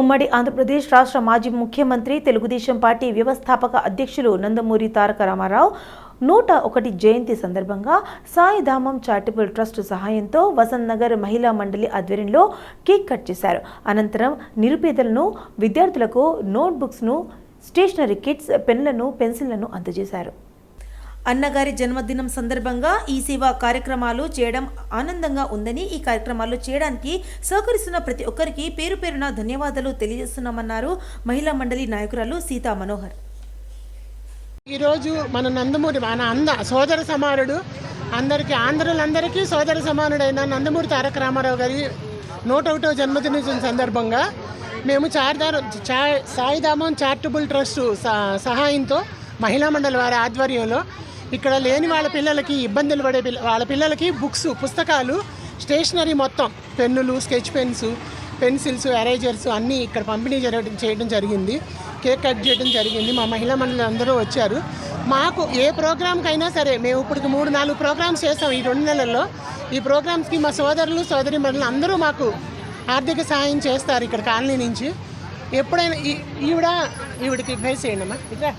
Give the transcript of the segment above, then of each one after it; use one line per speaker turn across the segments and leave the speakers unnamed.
ఉమ్మడి ఆంధ్రప్రదేశ్ రాష్ట్ర మాజీ ముఖ్యమంత్రి తెలుగుదేశం పార్టీ వ్యవస్థాపక అధ్యక్షులు నందమూరి తారక రామారావు నూట ఒకటి జయంతి సందర్భంగా సాయిధామం చారిటబుల్ ట్రస్ట్ సహాయంతో వసంత్ నగర్ మహిళా మండలి ఆధ్వర్యంలో కేక్ కట్ చేశారు. అనంతరం నిరుపేదలను విద్యార్థులకు నోట్బుక్స్ను స్టేషనరీ కిట్స్ పెన్లను పెన్సిళ్ళను అందజేశారు. అన్నగారి జన్మదినం సందర్భంగా ఈ సేవా కార్యక్రమాలు చేయడం ఆనందంగా ఉందని ఈ కార్యక్రమాలు చేయడానికి సహకరిస్తున్న ప్రతి ఒక్కరికి పేరు పేరున ధన్యవాదాలు తెలియజేస్తున్నామన్నారు మహిళా మండలి నాయకురాలు సీతా మనోహర్.
ఈరోజు మన నందమూరి మన అంద సోదర సమానుడు అందరికీ ఆంధ్రులందరికీ సోదర సమానుడైన నందమూరి తారక రామారావు గారి నూట ఒకటో జన్మదిన సందర్భంగా మేము చార్దార్ చా సాయిధామం చారిటబుల్ ట్రస్ట్ స- సహాయంతో మహిళా మండలి వారి ఆధ్వర్యంలో ఇక్కడ లేని వాళ్ళ పిల్లలకి ఇబ్బందులు పడే పిల్ల వాళ్ళ పిల్లలకి బుక్స్ పుస్తకాలు స్టేషనరీ మొత్తం. పెన్నులు స్కెచ్ పెన్స్ పెన్సిల్స్ ఎరేజర్స్ అన్నీ ఇక్కడ పంపిణీ జరగడం చేయడం జరిగింది. కేక్ కట్ చేయడం జరిగింది. మా మహిళా మండలి అందరూ వచ్చారు. మాకు ఏ ప్రోగ్రామ్కైనా సరే మేము ఇప్పటికి మూడు నాలుగు ప్రోగ్రామ్స్ చేస్తాం ఈ రెండు నెలల్లో. ఈ ప్రోగ్రామ్స్కి మా సోదరులు సోదరి మండలి అందరూ మాకు ఆర్థిక సహాయం చేస్తారు ఇక్కడ కాలనీ నుంచి. ఎప్పుడైనా ఈ- ఈవిడ ఈవిడికి ఫేస్ చేయండి అమ్మా ఇట్లా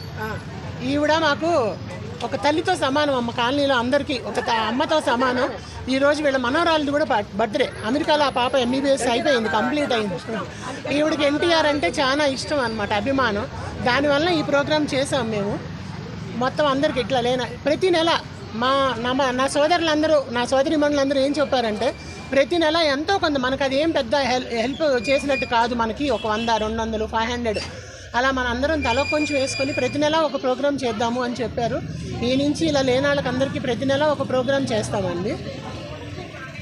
ఈవిడ మాకు ఒక తల్లితో సమానం అమ్మ కాలనీలో అందరికీ ఒక అమ్మతో సమానం. ఈ రోజు వీళ్ళ మనవరాలది కూడా బర్త్డే. అమెరికాలో ఆ పాప ఎంబీబీఎస్ అయిపోయింది కంప్లీట్ అయింది. ఈవిడికి ఎన్టీఆర్ అంటే చాలా ఇష్టం అనమాట అభిమానం. దానివల్ల ఈ ప్రోగ్రాం చేసాం మేము. మొత్తం అందరికి ఇట్లా లేన ప్రతి నెల మా నా నా సోదరులందరూ నా సోదరి మండలందరూ ఏం చెప్పారంటే ప్రతి నెల ఎంతో కొంత మనకు అది ఏం పెద్ద హెల్ హెల్ప్ చేసినట్టు కాదు మనకి ఒక వంద రెండు వందలు ఫైవ్ హండ్రెడ్. అలా మన అందరం తల కొంచెం వేసుకొని ప్రతి నెల ఒక ప్రోగ్రామ్ చేద్దాము అని చెప్పారు. ఈ నుంచి ఇలా లేనాళ్ళకి అందరికీ ప్రతి నెల ఒక ప్రోగ్రామ్ చేస్తామండి.